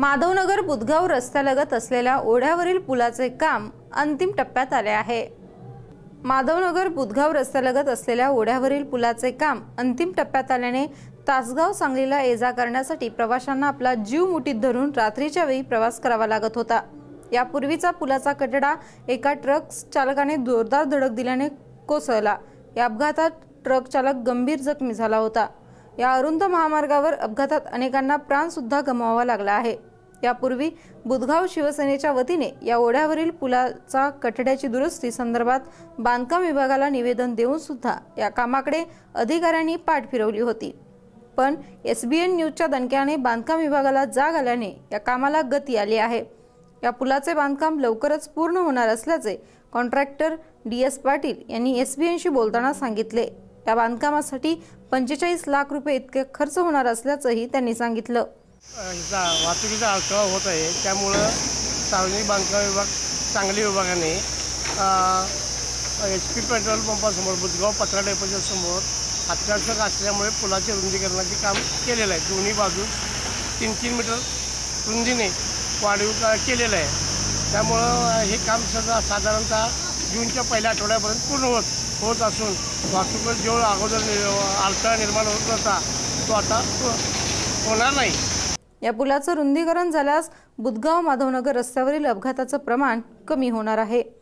माधवनगर बुधगाव रस्त्यालगत असलेल्या ओढ्यावरील पुलाचे काम अंतिम टप्प्यात आले आहे. माधवनगर बुधगाव रस्त्यालगत असलेल्या ओढ्यावरील पुलाचे काम अंतिम टप्प्यात आल्याने तासगाव सांगलीला ये जा करण्यासाठी प्रवाशांना आपला जीव मुठीत धरून रात्रीच्या वेळी प्रवास करावा लागत होता. यापूर्वीचा पुलाचा कठडा एका ट्रक चालकाने जोरदार धडक दिल्याने कोसळला. या अपघातात ट्रक चालक गंभीर जखमी झाला होता. या अरुंद महामार्गावर अपघातात अनेकांना प्राणसुद्धा गमवावा लागला आहे. यापूर्वी बुधगाव शिवसेनेच्या वतीने या ओढ्यावरील पुलाचा कठड्याची दुरुस्ती संदर्भात बांधकाम विभागाला निवेदन देऊन सुद्धा या कामाकडे अधिकाऱ्यांनी पाठ फिरवली होती. पण एस बी एन न्यूजच्या दणक्याने बांधकाम विभागाला जाग आल्याने या कामाला गती आली आहे. या पुलाचे बांधकाम लवकरच पूर्ण होणार असल्याचे कॉन्ट्रॅक्टर डी एस पाटील यांनी एस बी एनशी बोलताना सांगितले. या बांधकामासाठी पंचेचाळीस लाख रुपये इतके खर्च होणार असल्याचंही त्यांनी सांगितलं. ह्याचा वाहतुकीचा अडथळा होत आहे. त्यामुळं सार्वजनिक बांधकाम विभाग सांगली विभागाने एच पी पेट्रोल पंपासमोर बुधगाव पत्रा डेपोच्या समोर अत्यावश्यक असल्यामुळे पुलाचे रुंदीकरणाचे काम केलेलं आहे. दोन्ही बाजू तीन तीन मीटर रुंदीने वाढीव केलेलं आहे. त्यामुळं हे काम सगळं साधारणतः जूनच्या पहिल्या आठवड्यापर्यंत पूर्ण होत होत असून वाहतुकीवर जो अगोदर नि- अडथळा निर्माण होत होता तो आता होणार नाही. या पुलाचं रुंदीकरण झाल्यास बुधगाव माधवनगर रस्त्यावरील अपघाताचं प्रमाण कमी होणार आहे.